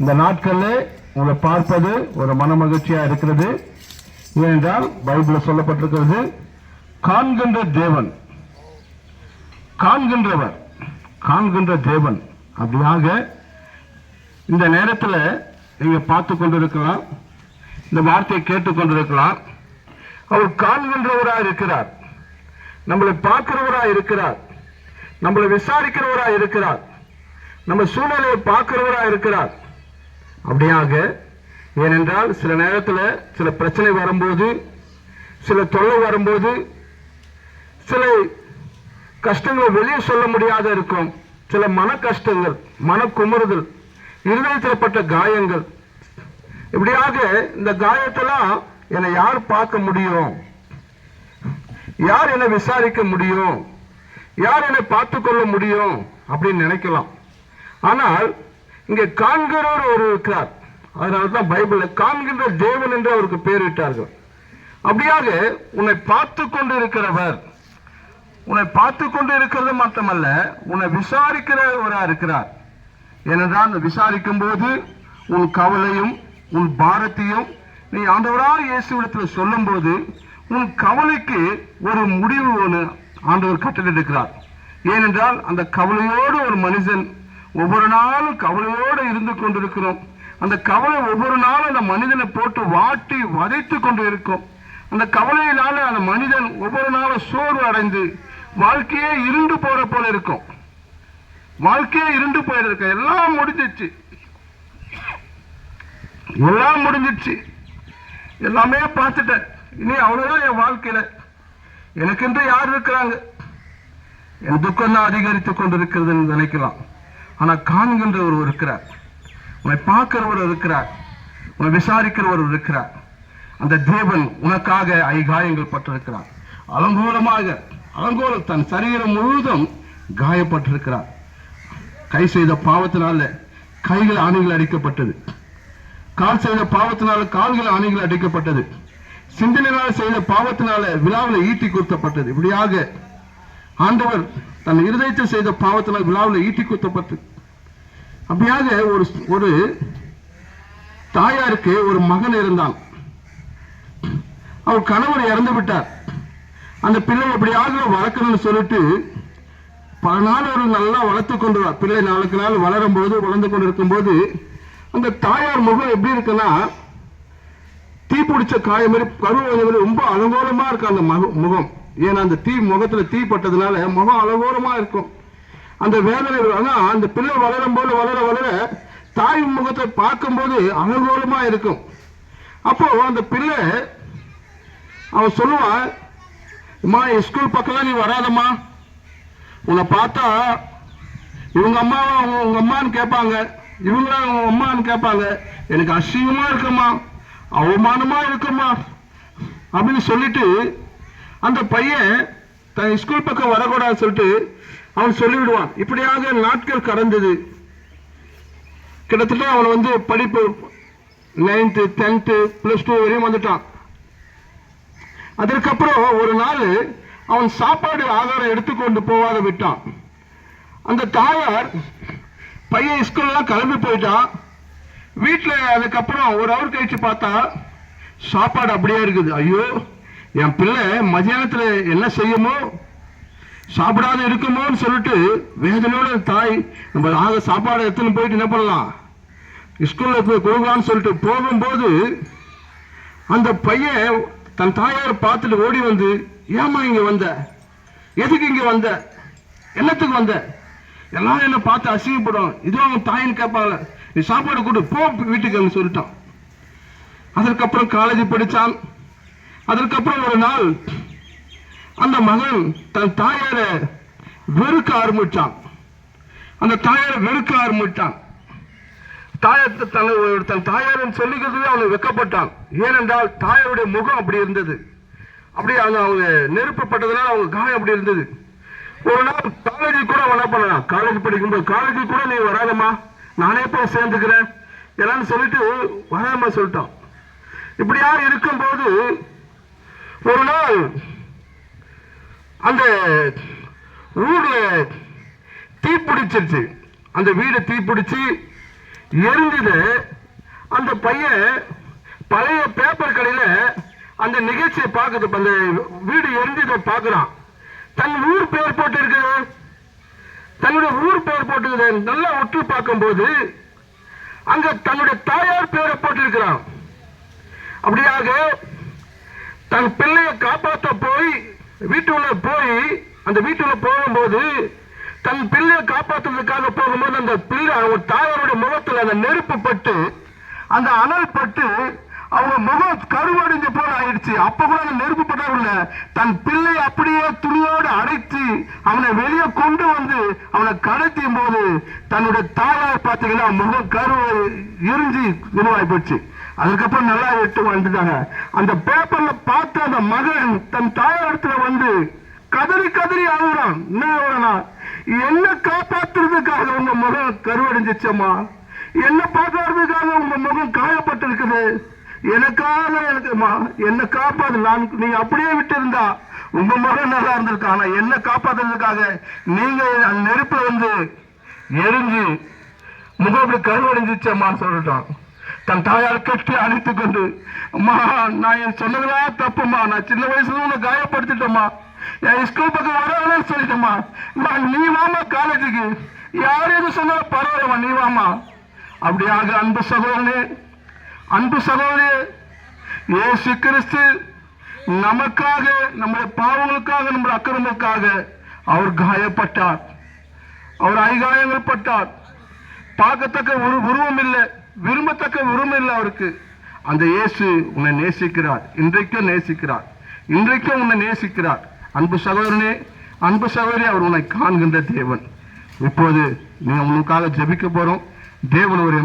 இந்த நாட்களில் உங்களை பார்ப்பது ஒரு மன மகிழ்ச்சியா இருக்கிறது. ஏனென்றால் பைபிளில் சொல்லப்பட்டிருக்கிறது காண்கின்ற தேவன் காண்கின்றவர் காண்கின்ற தேவன் அப்படியாக இந்த நேரத்தில் நீங்க பார்த்து கொண்டிருக்கலாம் இந்த வார்த்தையை கேட்டுக்கொண்டிருக்கலாம் அவர் காண்கின்றவராக இருக்கிறார். நம்மளை பார்க்கிறவராக இருக்கிறார். நம்மளை விசாரிக்கிறவராக இருக்கிறார். நம்ம சூழ்நிலையை பார்க்கிறவராக இருக்கிறார். அப்படியாக ஏனென்றால் சில நேரத்தில் சில பிரச்சனை வரும்போது சில தொல்லை வரும்போது சில கஷ்டங்கள் வெளியே சொல்ல முடியாத இருக்கும். சில மன கஷ்டங்கள் மன குமுறுதல் இருதயத்தில் பட்ட காயங்கள். இப்படியாக இந்த காயத்தெல்லாம் என்னை யார் பார்க்க முடியும்? யார் என்னை விசாரிக்க முடியும்? யார் என்னை பார்த்து கொள்ள முடியும்? அப்படின்னு நினைக்கலாம். ஆனால் இங்கே காண்கிறவர் ஒரு இருக்கிறார் அதனால பைபிள் காண்கின்ற தேவன் என்று அவருக்கு பேரிட்டார்கள் அப்படியாக உன்னை பார்த்து கொண்டு இருக்கிறவர் உன்னை பார்த்து கொண்டு இருக்கிறது மட்டுமல்ல உன்னை விசாரிக்கிறவராக இருக்கிறார். ஏனென்றால் விசாரிக்கும் போது உன் கவலையும் உன் பாரத்தையும் நீ ஆண்டவராக இயேசுவிடத்தில் சொல்லும் போது உன் கவலைக்கு ஒரு முடிவு ஒன்று ஆண்டவர் கட்டளிட்டிருக்கிறார் ஏனென்றால் அந்த கவலையோடு ஒரு மனிதன் ஒவ்வொரு நாளும் கவலையோடு இருந்து கொண்டிருக்கிறோம். அந்த கவலை ஒவ்வொரு நாளும் அந்த மனிதனை போட்டு வாட்டி வதைத்து கொண்டு இருக்கும் அந்த கவலையினால அந்த மனிதன் ஒவ்வொரு நாளும் சோர்வு அடைந்து வாழ்க்கையே இருண்டு போற போல இருக்கும். வாழ்க்கையே இருண்டு போயிருக்க. எல்லாம் முடிஞ்சிச்சு. எல்லாம் முடிஞ்சிச்சு. எல்லாமே பார்த்துட்டேன். இனி அவ்வளவுதான் என் வாழ்க்கையில. எனக்கென்று யார் இருக்கிறாங்க? என் துக்கம் தான் அதிகரித்துக் கொண்டிருக்கிறது நினைக்கலாம். ஆனா காண்கின்றவர் இருக்கிறார். உன்னை பார்க்கிறவர் இருக்கிறார். உன்னை விசாரிக்கிறவர் இருக்கிறார். அந்த தேவன் உனக்காக ஐகாயங்கள் பட்டிருக்கிறார். அலங்கோலமாக அலங்கோலம் தன் சரீரம் முழுவதும் காயப்பட்டிருக்கிறார். கை செய்த பாவத்தினால கைகள் ஆணைகள் அடிக்கப்பட்டது. கால் செய்த பாவத்தினால கால்கள் ஆணைகள் அடிக்கப்பட்டது. சிந்தனையினால் செய்த பாவத்தினால விழாவில் ஈட்டி குத்தப்பட்டது. இப்படியாக ஆண்டவர் தன் இருதயத்தை செய்த பாவத்தினால் விழாவில் ஈட்டி குத்தப்பட்டது அப்படியாக ஒரு ஒரு தாயாருக்கு ஒரு மகன் இருந்தான் அவர் கணவர் இறந்து விட்டார். அந்த பிள்ளை எப்படியாக வளர்க்கணும்னு சொல்லிட்டு பல நாள் ஒரு நல்லா வளர்த்து கொண்டு பிள்ளை நாளுக்கு நாள் வளரும் போது வளர்ந்து கொண்டு இருக்கும்போது அந்த தாயார் முகம் எப்படி இருக்குன்னா தீ பிடிச்ச காய மாதிரி கருவு மாதிரி ரொம்ப அலங்கோலமா இருக்கு அந்த மக- முகம். ஏன்னா அந்த தீ முகத்துல தீ பட்டதுனால முகம் அலங்கோலமா இருக்கும். அந்த வேதனை ஆனா அந்த பிள்ளை வளரும் போது வளர வளர தாய் முகத்தை பார்க்கும்போது அலங்கோலமா இருக்கும். அப்போ அந்த பிள்ளை அவன் சொல்லுவான் அம்மா என் ஸ்கூல் பக்கம்லாம் நீ வராதம்மா. உன்னை பார்த்தா இவங்க அம்மாவா உங்க அம்மான்னு கேட்பாங்க. இவங்களா உங்க அம்மான்னு கேட்பாங்க. எனக்கு அசிங்கமா இருக்குமா அவமானமா இருக்குமா அப்படின்னு சொல்லிட்டு அந்த பையன் தன் ஸ்கூல் பக்கம் வரக்கூடாதுன்னு சொல்லிட்டு அவன் சொல்லிவிடுவான். இப்படியாக நாட்கள் கடந்தது. கிட்டத்தட்ட அவன் வந்து படிப்பு நைன்த்து டென்த்து பிளஸ் டூ வரையும் வந்துட்டான். அதற்கப்புறம் ஒரு நாள் அவன் சாப்பாடு ஆதாரம் எடுத்துக்கொண்டு போகாத விட்டான். அந்த தாயார் பையன் ஸ்கூல்லாம் கிளம்பி போயிட்டான். வீட்டில் அதுக்கப்புறம் ஒரு ஹவர் கழிச்சு பார்த்தா சாப்பாடு அப்படியே இருக்குது. ஐயோ என் பிள்ளை மதியானத்தில் என்ன செய்யுமோ சாப்பிடாத இருக்குமோன்னு சொல்லிட்டு வேதனையோட தாய் நம்ம ஆக சாப்பாடு எடுத்துன்னு போயிட்டு என்ன பண்ணலாம்? ஸ்கூல்ல போய் கொடுக்கலான்னு சொல்லிட்டு போகும்போது அந்த பையன் தன் தாயார் பார்த்துட்டு ஓடி வந்து ஏமா இங்க வந்த? எதுக்கு இங்க வந்த? என்னத்துக்கு வந்த? எல்லாரும் என்ன பார்த்து அசிங்கப்படும் இதுவும் அவன் தாயின்னு கேட்பாங்க நீ சாப்பாடு கொடு போ வீட்டுக்கு சொல்லிட்டான். அதற்கப்புறம் காலேஜ் படித்தான் அதற்கப்புறம் ஒரு நாள் அந்த மகன் தன் தாயாரை வெறுக்க ஆரம்பிச்சான். அந்த தாயாரை வெறுக்க ஆரம்பிச்சான். தாயார் தன் தன் தாயாரன் சொல்லிக்கிறதுவே அவன் வெக்கப்பட்டான். ஏனென்றால் தாயாருடைய முகம் அப்படி இருந்தது. அப்படி அவங்க அவங்க நெருப்பப்பட்டதுனால அவங்க காயம் அப்படி இருந்தது. ஒரு நாள் காலேஜுக்கு கூட அவன் என்ன பண்ணலாம் காலேஜ் படிக்கும்போது காலேஜ் கூட நீ வராதம்மா. நானே போய் சேர்ந்துக்கிறேன். எல்லாம் சொல்லிட்டு வராம சொல்லிட்டான். இப்படியா இருக்கும்போது ஒரு நாள் அந்த ஊரில் தீ பிடிச்சிருச்சு. அந்த வீடு தீ பிடிச்சி எரிஞ்சது. அந்த பையன் பழைய பேப்பர் கடையில் அந்த நிகழ்ச்சியை பார்க்குது. அந்த வீடு எரிஞ்சதை பார்க்குறான். தன் ஊர் பெயர் போட்டு இருக்குது தன்னுடைய ஊர் பெயர் போட்டு நல்லா ஒற்று பார்க்கும்போது அங்க தன்னுடைய தாயார் பேரை போட்டிருக்கிறான். அப்படியாக தன் பிள்ளையை காப்பாற்ற போய் வீட்டுக்குள்ள போய் அந்த வீட்டுக்குள்ள போகும்போது தன் பிள்ளையை காப்பாற்றுறதுக்காக போகும்போது அந்த பிள்ளை அவங்க தாயாருடைய முகத்தில் அந்த நெருப்பு பட்டு அந்த அனல் பட்டு அவங்க முகம் கருவடைஞ்ச போல ஆயிடுச்சு. அப்ப கூட அந்த நெருப்பு பட்டவர்கள தன் பிள்ளை அப்படியே துணியோடு அடைத்து அவனை வெளியே கொண்டு வந்து அவனை கடத்தியும் போது தன்னுடைய தாயார் பார்த்தீங்கன்னா முகம் கருவை எரிஞ்சு இதுவாகி போச்சு. அதுக்கப்புறம் நல்லா விட்டு வந்துட்டாங்க. அந்த பேப்பர்ல பார்த்த அந்த மகன் தன் தாயாரத்துல வந்து கதறி கதறி அழுகுறான். என்ன என்ன காப்பாத்துறதுக்காக உங்க முகம் கருவடைஞ்சிச்சம்மா. என்ன பார்க்கறதுக்காக உங்க முகம் காயப்பட்டிருக்குது. எனக்காக எனக்குமா என்ன காப்பாது நான் நீ அப்படியே விட்டிருந்தா உங்க முகம் நல்லா இருந்திருக்கும். ஆனா என்ன காப்பாத்துறதுக்காக நீங்க அந்த நெருப்புல வந்து எரிஞ்சு முகம் அப்படி கருவடைஞ்சிச்சம்மான்னு சொல்லிட்டான். தன் தாயார் கட்டி அழைத்து கொண்டு அம்மா நான் என் சொன்னதெல்லாம் தப்புமா நான் சின்ன வயசுல உன்னை காயப்படுத்திட்டோம்மா. என் ஸ்கூல் பக்கம் வரவேன்னு சொல்லிட்டோம்மா. அம்மா, நீ வாமா காலேஜுக்கு யார் எது சொன்னாலும் பரவாயில்லம்மா நீ வாமா அப்படியாக அன்பு சகோதரனே அன்பு சகோதரி ஏ கிறிஸ்து நமக்காக நம்முடைய பாவங்களுக்காக நம்முடைய அக்கிரமக்காக அவர் காயப்பட்டார். அவர் ஐகாயங்கள் பட்டார். பார்க்கத்தக்க ஒரு உருவம் இல்லை. விரும்பத்தக்க விரும்பம் இல்லை அவருக்கு. அந்த இயேசு உன்னை நேசிக்கிறார். இன்றைக்கும் நேசிக்கிறார். இன்றைக்கும் உன்னை நேசிக்கிறார். அன்பு சகோதரனே அன்பு சகோதரி அவர் உன்னை காண்கின்ற தேவன். இப்போது நீ உனக்காக ஜெபிக்க போறோம். தேவன் ஒரு